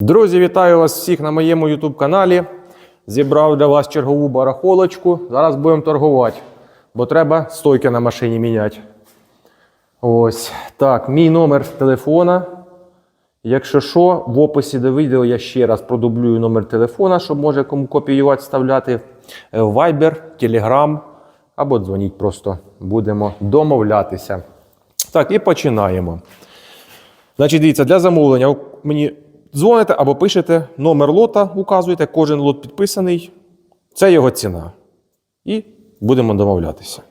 Друзі, вітаю вас всіх на моєму YouTube каналі. Зібрав для вас чергову барахолочку. Зараз будемо торгувати, бо треба стойки на машині міняти. Ось так, мій номер телефона. Якщо що, в описі до відео я ще раз продублюю номер телефона, щоб може кому копіювати, вставляти. Е, Viber, Telegram або дзвоніть просто. Будемо домовлятися. Так, і починаємо. Значить, дивіться, для замовлення мені дзвоните або пишете номер лота, указуєте, кожен лот підписаний. Це його ціна. І будемо домовлятися.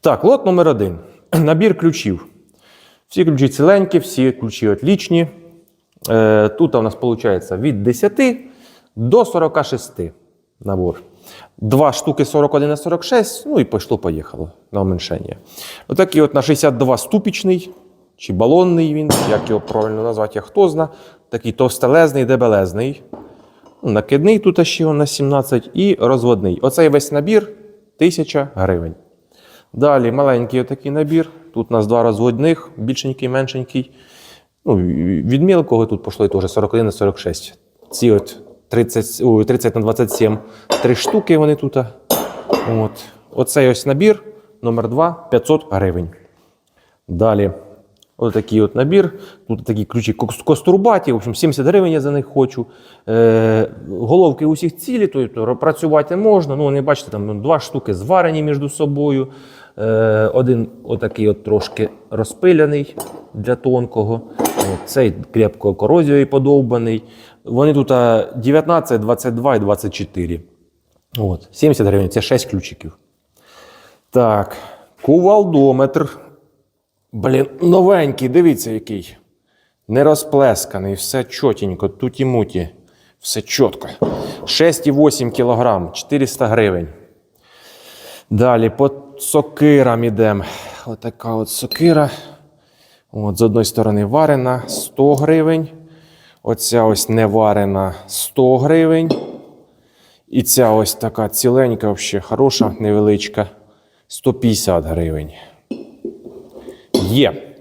Так, лот номер один. Набір ключів. Всі ключі ціленькі, всі ключі отлічні. Е, тут у нас виходить від 10 до 46 набор. Два штуки 41 на 46, ну і пішло-поїхало на уменьшення. Отакий от на 62 ступічний, чи балонний він, як його правильно назвати, я хто зна. Такий товстелезний, дебелезний. Ну, Накидний тут ще на 17 і розводний. Оцей весь набір 1000 гривень. Далі маленький отакий набір. Тут у нас два розводних, більшенький, меншенький. Ну, від мілкого тут пішло теж 41 на 46. Ці от 30, ой, 30 на 27 три штуки вони тут. От. Оцей ось набір номер 2 500 гривень. Далі. Ось такий от набір. Тут такі ключі кос- костурбаті. В общем, 70 гривень я за них хочу. Е, головки усіх цілі, тобто працювати можна. Ну, вони бачите, там два штуки зварені між собою. Е, один отакий от трошки розпиляний для тонкого. Цей крепко корозією подовбаний. Вони тут 19, 22 і 24. От, 70 гривень це 6 ключиків. Так, кувалдометр. Блін, новенький, дивіться який. Не розплесканий, все чотенько, туті-муті. Все чітко. 6,8 кг, 400 гривень. Далі по сокирам ідемо. Отака от сокира. От, з одної сторони варена 100 гривень. Оця ось не варена 100 гривень. І ця ось така ціленька, взагалі хороша, невеличка. 150 гривень. Є.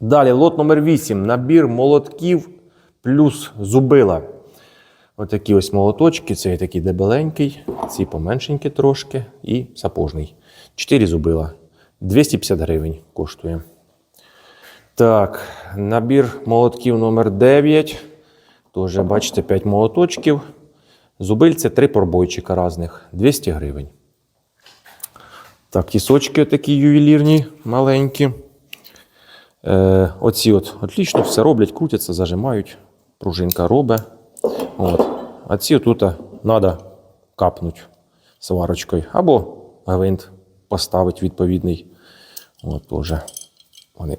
Далі лот номер 8. Набір молотків плюс зубила. Отакі ось молоточки. Цей такий дебеленький, ці поменшенькі трошки і сапожний. 4 зубила. 250 гривень коштує. Так, набір молотків номер 9. Теж, бачите, 5 молоточків. Зубильце 3 пробойчика різних. 200 гривень. Так, тісочки такі ювелірні, маленькі. Е, оці от отлично все роблять, крутяться, зажимають. Пружинка робить. От. А ці тут треба капнути сварочкою. Або гвинт поставити відповідний. От теж вони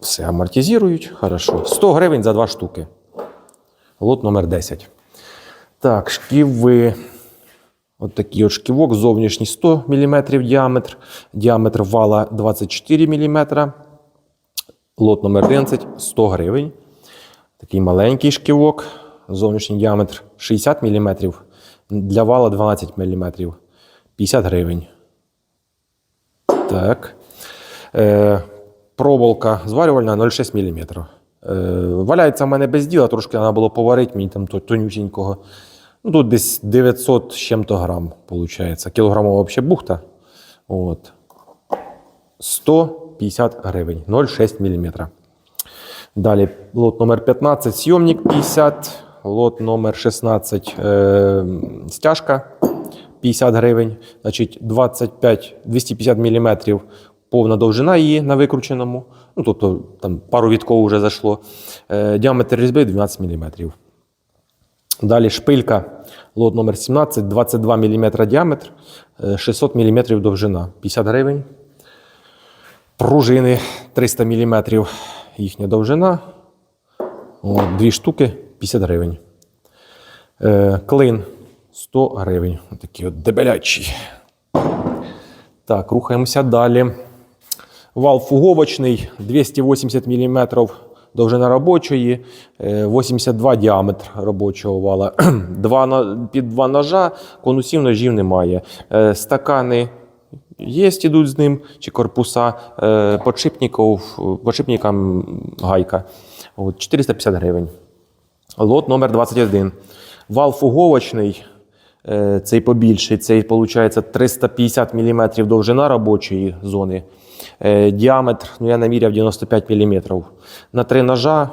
все амортизують. Хорошо. 100 гривень за два штуки. Лот номер 10. Так, шківи. От такий от шківок, зовнішній 100 мм діаметр, діаметр вала 24 мм. Лот номер 11 100 гривень. Такий маленький шківок, зовнішній діаметр 60 мм, для вала 12 мм, 50 гривень. Так. Е, проволока зварювальна 0,6 мм. Е, валяється в мене без діла, трошки треба було поварити мені там то- тонюсінького. Ну, тут десь 900 з чим-то грам, виходить. Кілограмова взагалі бухта. От. 150 гривень, 0,6 мм. Далі лот номер 15 сйомник 50, лот номер 16 е, стяжка 50 гривень, значить 25, 250 мм повна довжина її на викрученому. Ну, тобто там пару відков вже зайшло. Е, діаметр різьби 12 мм. Далі шпилька, лот номер 17, 22 мм діаметр, е, 600 мм довжина, 50 гривень. Пружини 300 мм їхня довжина. От, дві штуки 50 гривень. Е, клин 100 гривень. Такий от дебелячий. Так, рухаємося далі. Вал фуговочний 280 мм довжина робочої, е, 82 діаметр робочого вала. Два, під два ножа, конусів ножів немає. Е, Стакани є, ідуть з ним, чи корпуса, е, подшипникам гайка. От, 450 гривень. Лот номер 21. Вал фуговочний, е, цей побільший, цей виходить 350 мм довжина робочої зони. Е, Діаметр, ну я наміряв 95 мм. На три ножа,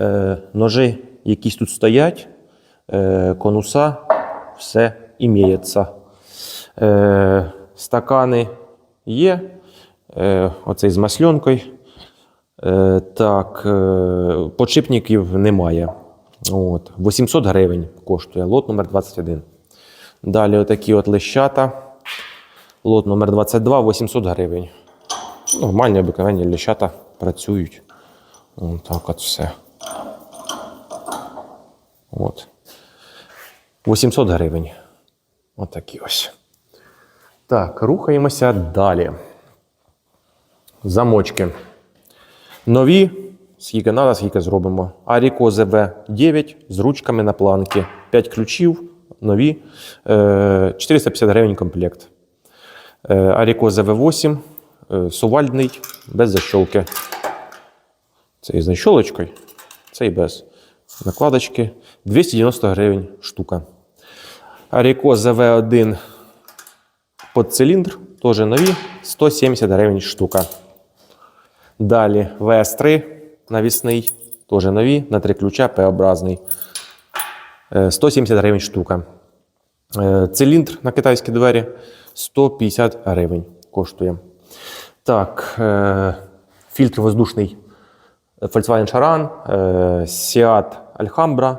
е, ножи якісь тут стоять, е, конуса, все імеється. Стакани є. Оцей з масленкою. Е, Так, подшипників немає. От. 800 гривень коштує лот номер 21. Далі отакі от лещата. Лот номер 22 800 гривень. Нормальні обикновенні ліщата працюють. Вон так от все. От. 800 гривень. Отакі от ось. Так, рухаємося далі. Замочки. Нові, скільки надо, скільки зробимо. Аріко ЗВ9 з ручками на планки. 5 ключів, нові. Е, 450 гривень комплект. Е, аріко зв 8 Е, сувальний, без защолки. Цей з защолочкою, і без накладочки. 290 гривень штука. Аріко ЗВ1 під циліндр, теж нові, 170 гривень штука. Далі ВС3 навісний, теж нові, на три ключа П-образний. Е, 170 гривень штука. Е, циліндр на китайські двері 150 гривень коштує. Так, е, фільтр воздушний Volkswagen Charan, е, Seat Alhambra,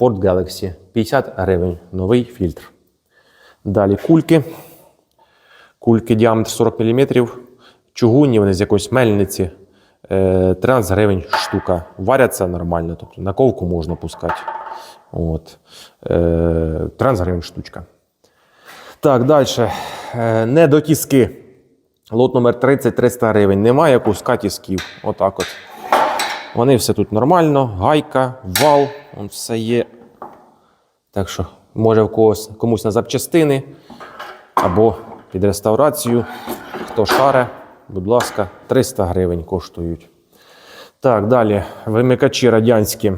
Ford Galaxy 50 гривень. Новий фільтр. Далі кульки. Кульки діаметр 40 мм. Чугунні, вони з якоїсь мельниці. Е, 13 гривень штука. Варяться нормально, тобто на ковку можна пускати. От. Е, 13 гривень штучка. Так, далі. Е, не до тіски. Лот номер 30 300 гривень. Немає куска тісків. Отак от. Вони все тут нормально. Гайка, вал, он все є. Так що, може в когось комусь на запчастини або під реставрацію. Хто шаре, будь ласка, 300 гривень коштують. Так, далі. Вимикачі радянські.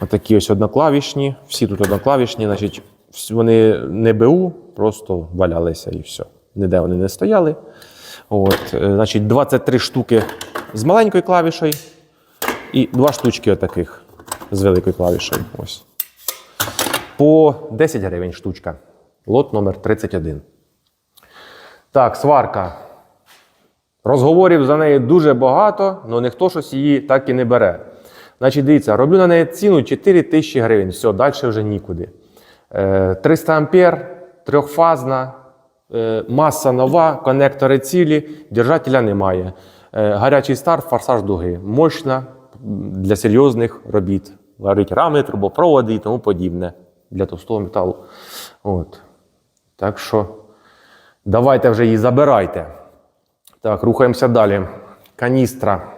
Отакі ось одноклавішні. Всі тут одноклавішні, значить, вони не БУ, просто валялися і все. Ніде вони не стояли. От, е, значить, 23 штуки з маленькою клавішою і два штучки отаких з великою клавішою. Ось. По 10 гривень штучка. Лот номер 31. Так, сварка. Розговорів за неї дуже багато, але ніхто щось її так і не бере. Значить, дивіться, роблю на неї ціну 4 тисячі гривень. Все, далі вже нікуди. Е, 300 ампер, трьохфазна, е, маса нова, конектори цілі, держателя немає. Е, гарячий старт, форсаж дуги. Мощна для серйозних робіт. Варить рами, трубопроводи і тому подібне для товстого металу. От. Так що давайте вже її забирайте. Так, рухаємося далі. Каністра.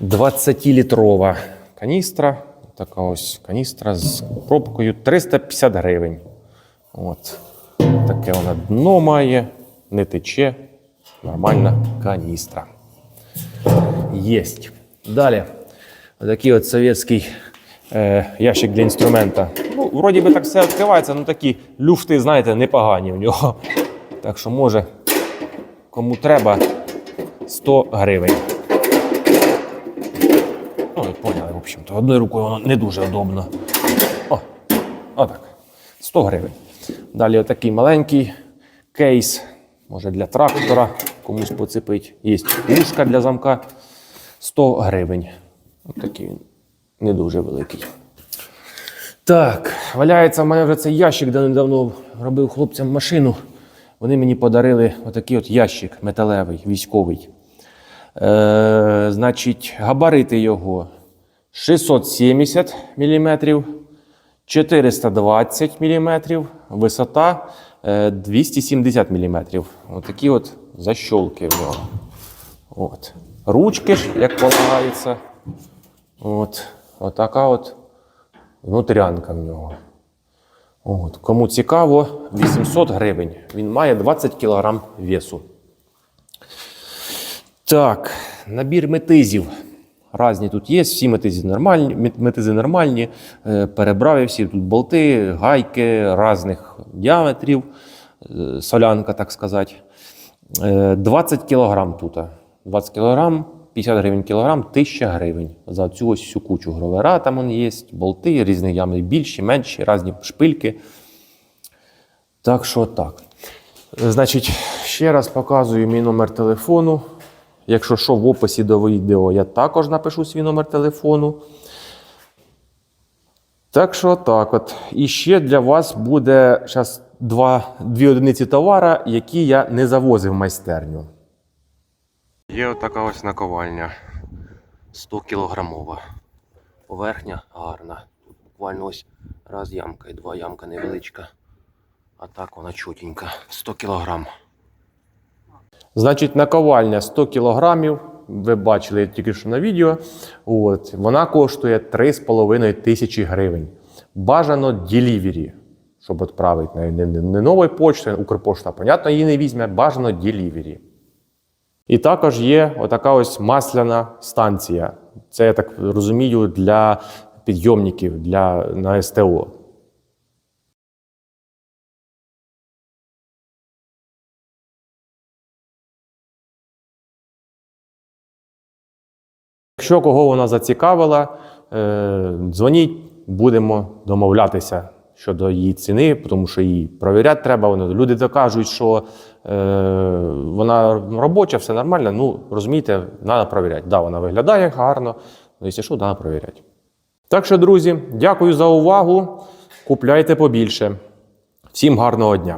20-літрова каністра. Така ось каністра з пробкою 350 гривень. От. Таке вона дно має, не тече. Нормальна каністра. Єсть. Далі. Такий от совєтський е, ящик для інструмента. Ну, вроді би так все відкривається, ну такі люфти, знаєте, непогані в нього. Так що, може, кому треба 100 гривень. Ну, ви поняли, в общем-то. Одною рукою воно не дуже удобно. О, отак. 100 гривень. Далі отакий маленький кейс. Може для трактора комусь поцепить. Є ушка для замка. 100 гривень. Ось такий він не дуже великий. Так, валяється в мене вже цей ящик, де недавно робив хлопцям машину. Вони мені подарили отакий от ящик металевий, військовий. Е, значить, габарити його 670 мм, 420 мм, висота е, 270 мм. Отакі от защолки в нього. От. Ручки ж, як полагається. От. Отака от внутрянка в нього. От. Кому цікаво, 800 гривень. Він має 20 кг весу. Так, набір метизів. Разні тут є, всі метизи нормальні, метизи нормальні. Е, Перебрав я всі тут болти, гайки різних діаметрів, е, солянка, так сказати. Е, 20 кілограм тут. 20 кілограм, 50 гривень кілограм, 1000 гривень за цю ось всю кучу гровера. Там он є, болти різних діаметрів, більші, менші, різні шпильки. Так що так. Значить, ще раз показую мій номер телефону. Якщо що, в описі до відео я також напишу свій номер телефону. Так що так от. І ще для вас буде зараз дві одиниці товара, які я не завозив в майстерню. Є отака ось наковальня 100 кілограмова. Поверхня гарна. Тут буквально ось раз ямка і два ямка невеличка. А так вона чотенька. 100 кілограм. Значить, наковальня 100 кілограмів. Ви бачили тільки що на відео. От, вона коштує 3,5 тисячі гривень. Бажано ділівері, щоб відправити не, не, не новою почтою, Укрпошта, понятно, її не візьме, бажано ділівері. І також є отака ось масляна станція. Це, я так розумію, для підйомників для, на СТО. Якщо кого вона зацікавила, е, дзвоніть, будемо домовлятися щодо її ціни, тому що її провіряти треба. Люди докажуть, що е, вона робоча, все нормально. Ну, розумієте, треба провіряти. Да, вона виглядає гарно, але якщо що, треба провіряти. Так що, друзі, дякую за увагу. Купляйте побільше. Всім гарного дня!